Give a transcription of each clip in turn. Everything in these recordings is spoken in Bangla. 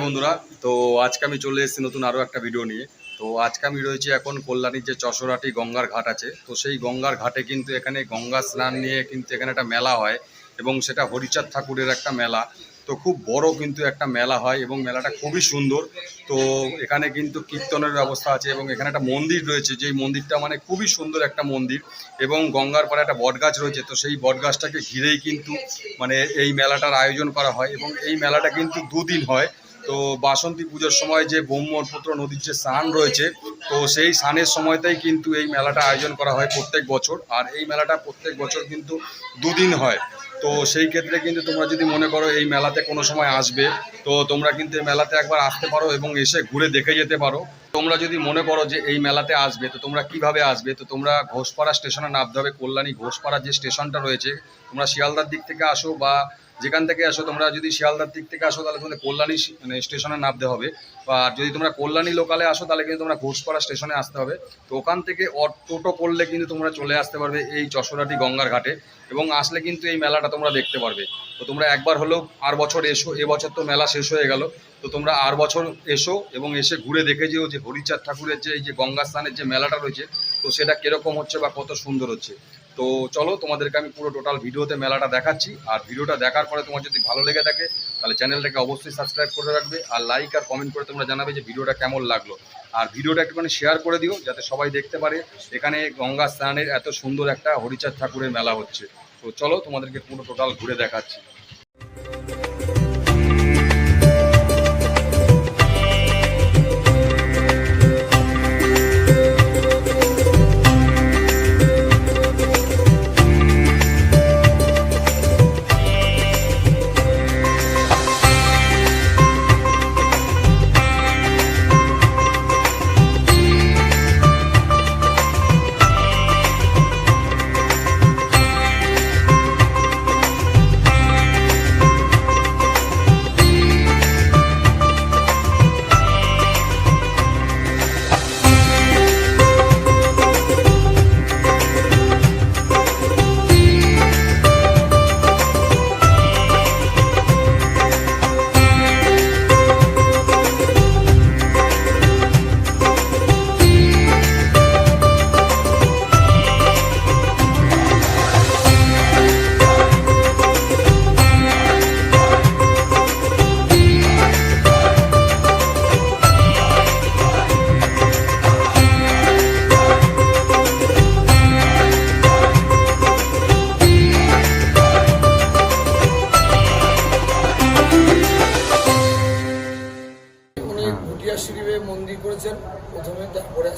হাই বন্ধুরা, তো আজকে আমি চলে এসেছি নতুন আরও একটা ভিডিও নিয়ে। তো আজকে আমি রয়েছি এখন কল্যাণীর যে চশরাটি গঙ্গার ঘাট আছে, তো সেই গঙ্গার ঘাটে কিন্তু এখানে গঙ্গা স্নান নিয়ে কিন্তু এখানে একটা মেলা হয় এবং সেটা হরিচাঁদ ঠাকুরের একটা মেলা। তো খুব বড় কিন্তু একটা মেলা হয় এবং মেলাটা খুবই সুন্দর। তো এখানে কিন্তু কীর্তনের ব্যবস্থা আছে এবং এখানে একটা মন্দির রয়েছে, যেই মন্দিরটা মানে খুবই সুন্দর একটা মন্দির এবং গঙ্গার পরে একটা বটগাছ রয়েছে। তো সেই বটগাছটাকে ঘিরেই কিন্তু মানে এই মেলাটার আয়োজন করা হয় এবং এই মেলাটা কিন্তু দুদিন হয়। তো বাসন্তী পুজোর সময় যে ব্রহ্মপুত্র নদীর যে স্নান রয়েছে, তো সেই স্নানের সময়তেই কিন্তু এই মেলাটা আয়োজন করা হয় প্রত্যেক বছর। আর এই মেলাটা প্রত্যেক বছর কিন্তু দুদিন হয়। তো সেই ক্ষেত্রে কিন্তু তোমরা যদি মনে করো এই মেলাতে কোনো সময় আসবে, তো তোমরা কিন্তু এই মেলাতে একবার আসতে পারো এবং এসে ঘুরে দেখে যেতে পারো। তোমরা যদি মনে করো যে এই মেলাতে আসবে, তো তোমরা কীভাবে আসবে? তো তোমরা ঘোষপাড়া স্টেশনে নামতে হবে। কল্যাণী ঘোষপাড়া যে স্টেশনটা রয়েছে, তোমরা শিয়ালদার দিক থেকে আসো বা যেখান থেকে আসো, তোমরা যদি শিয়ালদার দিক থেকে আসো, তাহলে তোমাদের কল্যাণী মানে স্টেশনে নামতে হবে। বা যদি তোমরা কল্যাণী লোকালে আসো, তাহলে কিন্তু তোমরা ঘোষপাড়া স্টেশনে আসতে হবে। তো ওখান থেকে টোটো করলে কিন্তু তোমরা চলে আসতে পারবে এই চশরাটি গঙ্গার ঘাটে। এবং আসলে কিন্তু এই মেলাটা তোমরা দেখতে পারবে। তো তোমরা একবার হলেও আর বছর এসো এবছর তো মেলা শেষ হয়ে গেল। তো তোমরা আর বছর এসো এবং এসে ঘুরে দেখে যেও যে হরিচাঁদ ঠাকুরের যে, এই যে গঙ্গা স্নানের যে মেলাটা রয়েছে, তো সেটা কীরকম হচ্ছে বা কত সুন্দর হচ্ছে। তো চলো, তোমাদেরকে আমি পুরো টোটাল ভিডিওতে মেলাটা দেখাচ্ছি। আর ভিডিওটা দেখার পরে তোমার যদি ভালো লেগে থাকে, তাহলে চ্যানেলটাকে অবশ্যই সাবস্ক্রাইব করে রাখবে আর লাইক আর কমেন্ট করে তোমরা জানাবে যে ভিডিওটা কেমন লাগল। আর ভিডিওটা একটুখানি শেয়ার করে দিও, যাতে সবাই দেখতে পারে এখানে গঙ্গা স্নানের এত সুন্দর একটা হরিচাঁদ ঠাকুরের মেলা হচ্ছে। তো চলো, তোমাদেরকে পুরো টোটাল ঘুরে দেখাচ্ছি।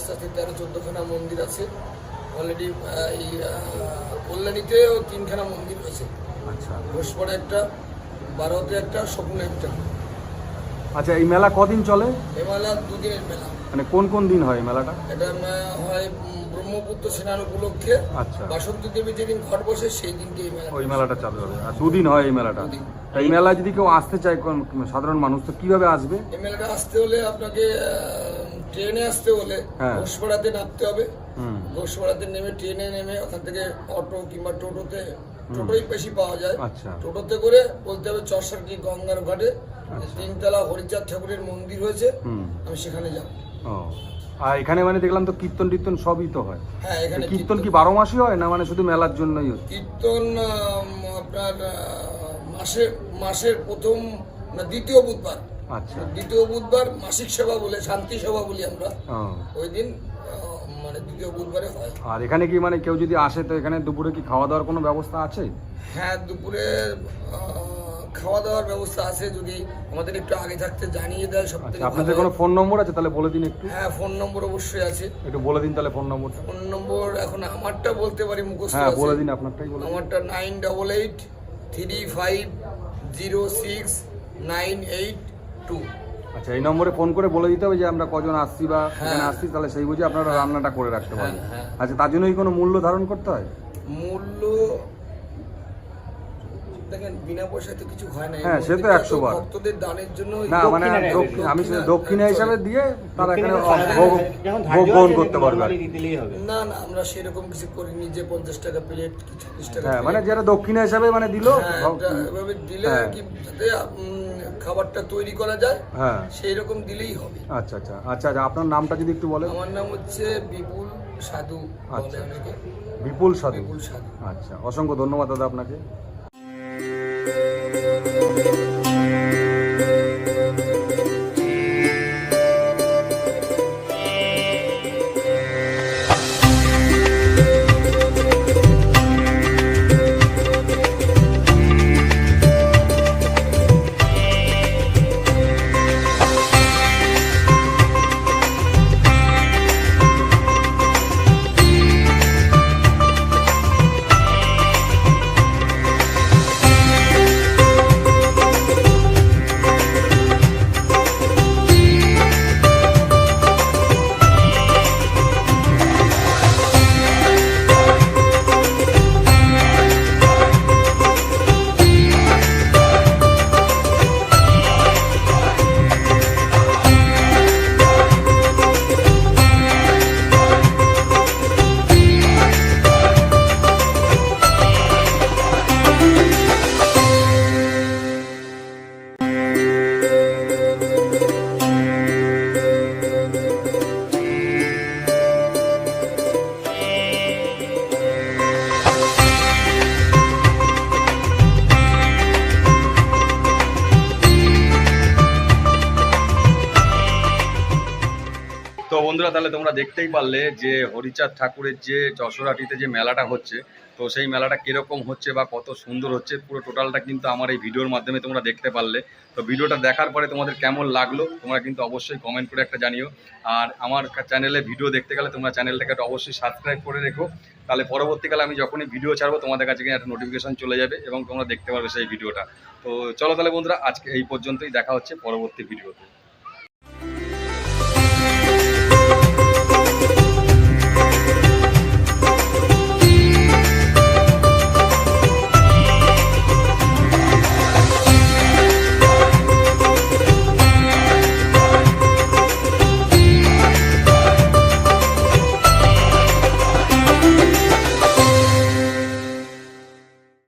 আস্তে আস্তে তেরো চোদ্দখানা মন্দির আছে। অলরেডি এই কল্যাণীতেও তিনখানা মন্দির আছে আচ্ছা। ঘোষপাড়া একটা বারোতে একটা স্বপ্নে একটা। আচ্ছা এই মেলা কদিন চলে? এ মেলা দুদিনের মেলা। মানে কোন কোন দিন হয় মেলাটা? এটা হয় ব্রহ্মপুত্র স্নান উপলক্ষে। আচ্ছা। বাসন্তী দেবী যেদিন ঘট বসে সেই দিনকে এই মেলা ওই মেলাটা চালু হবে। আর দুদিন হয় এই মেলাটা। এই মেলা যদি কেউ আসতে চায় সাধারণ মানুষ তো কীভাবে আসবে? এই মেলাটা আসতে হলে আপনাকে ট্রেনে আসতে হলে হ্যাঁ। ঘোষপাড়াতে নামতে হবে। ঘোষপাড়াতে নেমে ট্রেনে নেমে ওখান থেকে অটো কিংবা টোটোতে টোটোই বেশি পাওয়া যায়। আচ্ছা। টোটোতে করে বলতে হবে চরসাটি গঙ্গার ঘাটে। তিনতলা হরিচাঁদ ঠাকুরের মন্দির হয়েছে। আমি সেখানে যাব। আর এখানে মানে দেখলাম তো কীর্তন টীর্তন সবই তো হয়। হ্যাঁ এখানে কীর্তন কি বারো মাসই হয় না মানে শুধু মেলার জন্যই হচ্ছে কীর্তন আপনার আহ, মাসের মাসের প্রথম না দ্বিতীয় বুধবার। আচ্ছা। দ্বিতীয় বুধবার মাসিক সেবা বলে শান্তি সেবা বলি আমরা। ওই দিন মানে দ্বিতীয় বুধবারে হয়। আর এখানে কি মানে কেউ যদি আসে তো এখানে দুপুরে কি খাওয়া দাওয়ার কোনো ব্যবস্থা আছে? হ্যাঁ দুপুরে খাওয়া দাওয়ার ব্যবস্থা আছে। যদি আমাদের একটু আগে থাকতে জানিয়ে দেয় সব থেকে আচ্ছা আপনাদের কোনো ফোন নম্বর আছে? তাহলে বলে দিন একটু। হ্যাঁ ফোন নম্বর অবশ্যই আছে। একটু বলে দিন তাহলে ফোন নম্বর ফোন নম্বর এখন আমারটা বলতে পারি মুখস্থ হ্যাঁ বলে দিন আপনারটাই বলে আমারটা nine double eight three five zero six nine eight two আচ্ছা এই নম্বরে ফোন করে বলে দিতে হবে যে আমরা কজন আসছি বা সেখানে আসছি তাহলে সেই বুঝে আপনারা রান্নাটা করে রাখতে পারবেন হ্যাঁ। আচ্ছা তার জন্যই কোনো মূল্য ধারণ করতে হয়? মূল্য দেখেন বিনা পয়সায় তো কিছু হয় না। হ্যাঁ, সে তো 100 বার। ভক্তদের দানের জন্য না মানে দক্ষিণা নেয়, দক্ষিণ- আমি দক্ষিণা- দক্ষিণা হিসাবে দিয়ে তারা এখানে ভোগ গ্রহণ করতে পারবে দিলেই হবে। না না আমরা সেরকম কিছু করিনি যে পঞ্চাশ টাকা প্লেট কি চল্লিশ টাকা হ্যাঁ মানে যারা দক্ষিণা হিসাবে মানে দিল হ্যাঁ, এভাবে দিলে হ্যাঁ। কি যাতে খাবারটা তৈরি করা যায় হ্যাঁ। সেই রকম দিলেই হবে। আচ্ছা আচ্ছা আচ্ছা আচ্ছা আপনার নামটা যদি একটু বলেন। আমার নাম হচ্ছে বিপুল সাধু আচ্ছা। বিপুল সাধু। বিপুল সাধু। আচ্ছা অসংখ্য ধন্যবাদ দাদা আপনাকে। তো বন্ধুরা, তাহলে তোমরা দেখতেই পারলে যে হরিচাঁদ ঠাকুরের যে যশোরাটিতে যে মেলাটা হচ্ছে, তো সেই মেলাটা কীরকম হচ্ছে বা কত সুন্দর হচ্ছে, পুরো টোটালটা কিন্তু আমার এই ভিডিওর মাধ্যমে তোমরা দেখতে পারলে। তো ভিডিওটা দেখার পরে তোমাদের কেমন লাগল, তোমরা কিন্তু অবশ্যই কমেন্ট করে একটা জানিও। আর আমার চ্যানেলে ভিডিও দেখতে গেলে তোমরা চ্যানেলটাকে একটা অবশ্যই সাবস্ক্রাইব করে রেখো। তাহলে পরবর্তীকালে আমি যখনই ভিডিও ছাড়বো, তোমাদের কাছে কিন্তু একটা নোটিফিকেশন চলে যাবে এবং তোমরা দেখতে পারবে সেই ভিডিওটা। তো চলো তাহলে বন্ধুরা, আজকে এই পর্যন্তই দেখা হচ্ছে পরবর্তী ভিডিওতে।